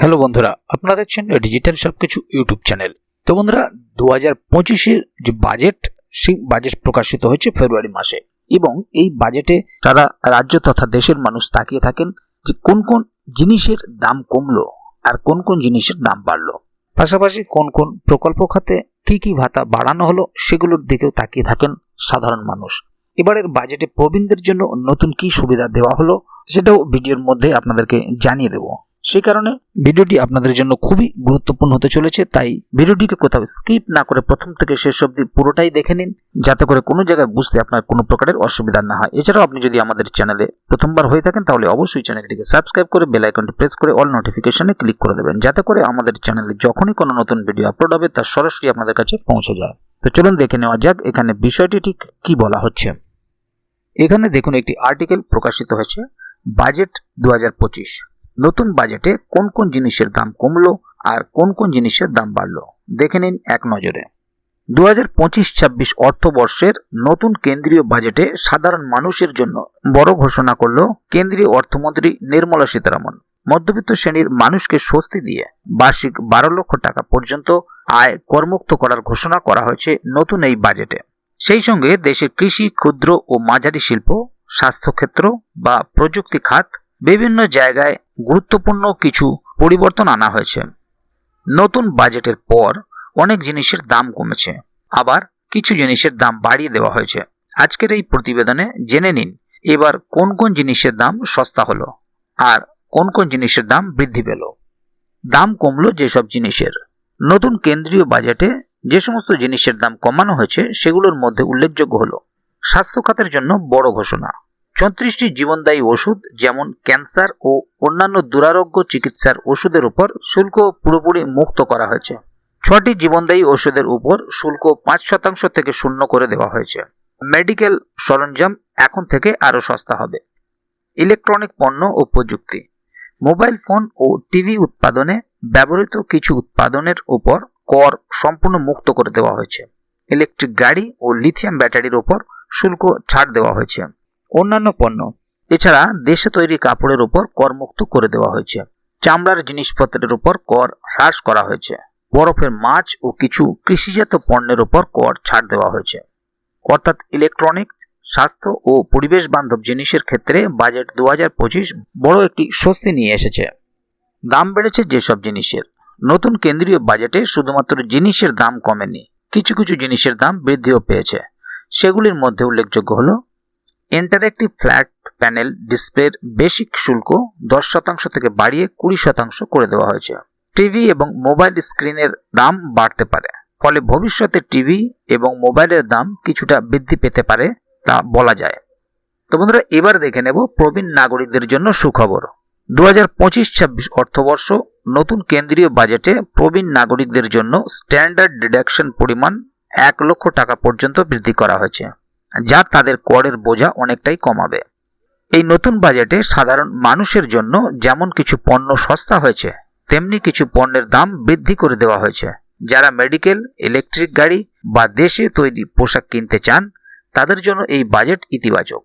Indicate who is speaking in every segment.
Speaker 1: Hello বন্ধুরা, আপনারা দেখছেন ডিজিটাল সবকিছু ইউটিউব চ্যানেল তো বন্ধুরা দু হাজার পঁচিশের যে বাজেট সেই বাজেট প্রকাশিত হয়েছে ফেব্রুয়ারি মাসে এবং এই বাজেটে সারা রাজ্য তথা দেশের মানুষ তাকিয়ে থাকেন যে কোন কোন জিনিসের দাম কমলো আর কোন কোন জিনিসের দাম বাড়লো। পাশাপাশি কোন কোন প্রকল্প খাতে কি কি ভাতা বাড়ানো হলো, সেগুলোর দিকেও তাকিয়ে থাকেন সাধারণ মানুষ। এবারের বাজেটে প্রবীণদের জন্য নতুন কি সুবিধা দেওয়া হলো, সেটাও ভিডিওর মধ্যে আপনাদেরকে জানিয়ে দেব। সেই কারণে ভিডিওটি আপনাদের জন্য খুবই গুরুত্বপূর্ণ হতে চলেছে, তাই ভিডিওটিকে কোথাও স্কিপ না করে প্রথম থেকে শেষ অবধি পুরোটাই দেখে নিন, যাতে করে কোনো জায়গায় বুঝতে আপনার কোনো প্রকারের অসুবিধা না হয়। এছাড়াও আপনি যদি আমাদের চ্যানেলে প্রথমবার হয়ে থাকেন, তাহলে অবশ্যই চ্যানেলটিকে সাবস্ক্রাইব করে বেল আইকনটি প্রেস করে অল নোটিফিকেশনে ক্লিক করে দেবেন, যাতে করে আমাদের চ্যানেলে যখনই কোনো নতুন ভিডিও আপলোড হবে, তা সরাসরি আপনাদের কাছে পৌঁছে যায়। তো চলুন দেখে নেওয়া যাক, এখানে বিষয়টি ঠিক কি বলা হচ্ছে। এখানে দেখুন, একটি আর্টিকেল প্রকাশিত হয়েছে বাজেট দু হাজার পঁচিশ। নতুন বাজেটে কোন কোন জিনিসের দাম কমলো আর কোন কোন জিনিসের দাম বাড়লো? দেখে নিন এক নজরে। দু হাজার পঁচিশ ছাব্বিশ অর্থবর্ষের নতুন কেন্দ্রীয় বাজেটে সাধারণ মানুষের জন্য বড় ঘোষণা করল কেন্দ্রীয় অর্থমন্ত্রী নির্মলা সীতারামন। মধ্যবিত্ত শ্রেণির মানুষকে স্বস্তি দিয়ে বার্ষিক বারো লক্ষ টাকা পর্যন্ত আয় করমুক্ত করার ঘোষণা করা হয়েছে নতুন এই বাজেটে। সেই সঙ্গে দেশের কৃষি, ক্ষুদ্র ও মাঝারি শিল্প, স্বাস্থ্যক্ষেত্র বা প্রযুক্তি খাত বিভিন্ন জায়গায় গুরুত্বপূর্ণ কিছু পরিবর্তন আনা হয়েছে। নতুন বাজেটের পর অনেক জিনিসের দাম কমেছে। আবার কিছু জিনিসের দাম বাড়িয়ে দেওয়া হয়েছে। আজকের এই প্রতিবেদনে জেনে নিন, এবার কোন কোন জিনিসের দাম সস্তা হলো আর কোন কোন জিনিসের দাম বৃদ্ধি পেল। দাম কমলো যেসব জিনিসের। নতুন কেন্দ্রীয় বাজেটে যে সমস্ত জিনিসের দাম কমানো হয়েছে, সেগুলোর মধ্যে উল্লেখযোগ্য হলো স্বাস্থ্য খাতের জন্য বড় ঘোষণা। চৌত্রিশটি জীবনদায়ী ওষুধ, যেমন ক্যান্সার ও অন্যান্য দুরারোগ্য চিকিৎসার ওষুধের উপর শুল্ক পুরোপুরি মুক্ত করা হয়েছে। ছটি জীবনদায়ী ওষুধের উপর শুল্ক পাঁচ শতাংশ থেকে শূন্য করে দেওয়া হয়েছে। মেডিকেল সরঞ্জাম এখন থেকে আরও সস্তা হবে। ইলেকট্রনিক পণ্য ও প্রযুক্তি। মোবাইল ফোন ও টিভি উৎপাদনে ব্যবহৃত কিছু উৎপাদনের উপর কর সম্পূর্ণ মুক্ত করে দেওয়া হয়েছে। ইলেকট্রিক গাড়ি ও লিথিয়াম ব্যাটারির উপর শুল্ক ছাড় দেওয়া হয়েছে। অন্যান্য পণ্য। এছাড়া দেশে তৈরি কাপড়ের উপর করমুক্ত করে দেওয়া হয়েছে। চামড়ার জিনিসপত্রের উপর কর হ্রাস করা হয়েছে। বরফের মাছ ও কিছু কৃষিজাত পণ্যের উপর কর ছাড় দেওয়া হয়েছে। অর্থাৎ ইলেকট্রনিক, স্বাস্থ্য ও পরিবেশ বান্ধব জিনিসের ক্ষেত্রে বাজেট দু হাজার পঁচিশ বড় একটি স্বস্তি নিয়ে এসেছে। দাম বেড়েছে যেসব জিনিসের। নতুন কেন্দ্রীয় বাজেটে শুধুমাত্র জিনিসের দাম কমেনি, কিছু কিছু জিনিসের দাম বৃদ্ধিও পেয়েছে। সেগুলির মধ্যে উল্লেখযোগ্য হলো ইন্টারেক্টিভ ফ্ল্যাট প্যানেল ডিসপ্লের বেসিক শুল্ক দশ শতাংশ থেকে বাড়িয়ে কুড়ি শতাংশ করে দেওয়া হয়েছে। টিভি এবং মোবাইল স্ক্রিনের দাম বাড়তে পারে, ফলে ভবিষ্যতে টিভি এবং মোবাইলের দাম কিছুটা বৃদ্ধি পেতে পারে তা বলা যায়। তো বন্ধুরা, এবার দেখে নেব প্রবীণ নাগরিকদের জন্য সুখবর। দু হাজার পঁচিশ ছাব্বিশ অর্থবর্ষ নতুন কেন্দ্রীয় বাজেটে প্রবীণ নাগরিকদের জন্য স্ট্যান্ডার্ড ডিডাকশন পরিমাণ এক লক্ষ টাকা পর্যন্ত বৃদ্ধি করা হয়েছে। যা তাদের করের বোঝা অনেকটাই কমাবে। এই নতুন বাজেটে সাধারণ মানুষের জন্য যেমন কিছু পণ্য সস্তা হয়েছে, তেমনি কিছু পণ্যের দাম বৃদ্ধি করে দেওয়া হয়েছে। যারা মেডিকেল, ইলেকট্রিক গাড়ি বা দেশে তৈরি পোশাক কিনতে চান, তাদের জন্য এই বাজেট ইতিবাচক।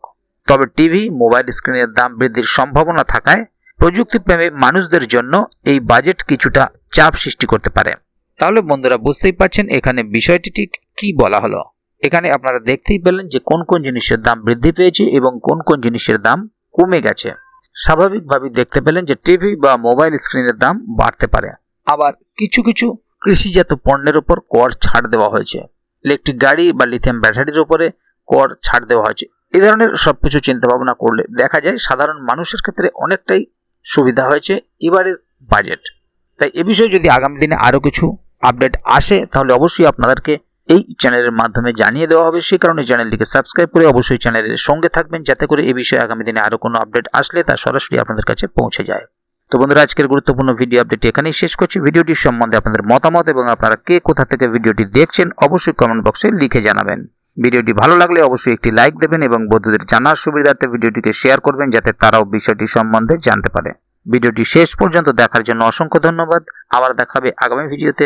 Speaker 1: তবে টিভি, মোবাইল স্ক্রিনের দাম বৃদ্ধির সম্ভাবনা থাকায় প্রযুক্তিপ্রেমী মানুষদের জন্য এই বাজেট কিছুটা চাপ সৃষ্টি করতে পারে। তাহলে বন্ধুরা, বুঝতেই পারছেন এখানে বিষয়টি ঠিক কি বলা হলো। এখানে আপনারা দেখতেই পেলেন যে কোন কোন জিনিসের দাম বৃদ্ধি পেয়েছে এবং কোন কোন জিনিসের দাম কমে গেছে। স্বাভাবিকভাবেই দেখতে পেলেন যে টিভি বা মোবাইল স্ক্রিনের দাম বাড়তে পারে। আবার কিছু কিছু কৃষিজাত পণ্যের উপর কর ছাড় দেওয়া হয়েছে। ইলেকট্রিক গাড়ি বা লিথিয়াম ব্যাটারির উপরে কর ছাড় দেওয়া হয়েছে। এই ধরনের সবকিছু চিন্তা ভাবনা করলে দেখা যায় সাধারণ মানুষের ক্ষেত্রে অনেকটাই সুবিধা হয়েছে এবারের বাজেট তাই এ বিষয়ে যদি আগামী দিনে আরও কিছু আপডেট আসে, তাহলে অবশ্যই আপনাদেরকে এই চ্যানেলের মাধ্যমে জানিয়ে দেওয়া হবে। সেই কারণে চ্যানেলটিকে সাবস্ক্রাইব করে অবশ্যই চ্যানেলের সঙ্গে থাকবেন, যাতে করে এই বিষয়ে আগামী দিনে আরও কোনো আপডেট আসলে তা সরাসরি আপনাদের কাছে পৌঁছে যায়। তো বন্ধুরা, আজকের গুরুত্বপূর্ণ ভিডিও আপডেট এখানেই শেষ করছি। ভিডিওটি সম্বন্ধে আপনাদের মতামত এবং আপনারা কে কোথা থেকে ভিডিওটি দেখছেন অবশ্যই কমেন্ট বক্সে লিখে জানাবেন। ভিডিওটি ভালো লাগলে অবশ্যই একটি লাইক দেবেন এবং বন্ধুদের জানার সুবিধার্থে ভিডিওটিকে শেয়ার করবেন, যাতে তারাও বিষয়টি সম্বন্ধে জানতে পারে। ভিডিওটি শেষ পর্যন্ত দেখার জন্য অসংখ্য ধন্যবাদ। আবার দেখাবে আগামী ভিডিওতে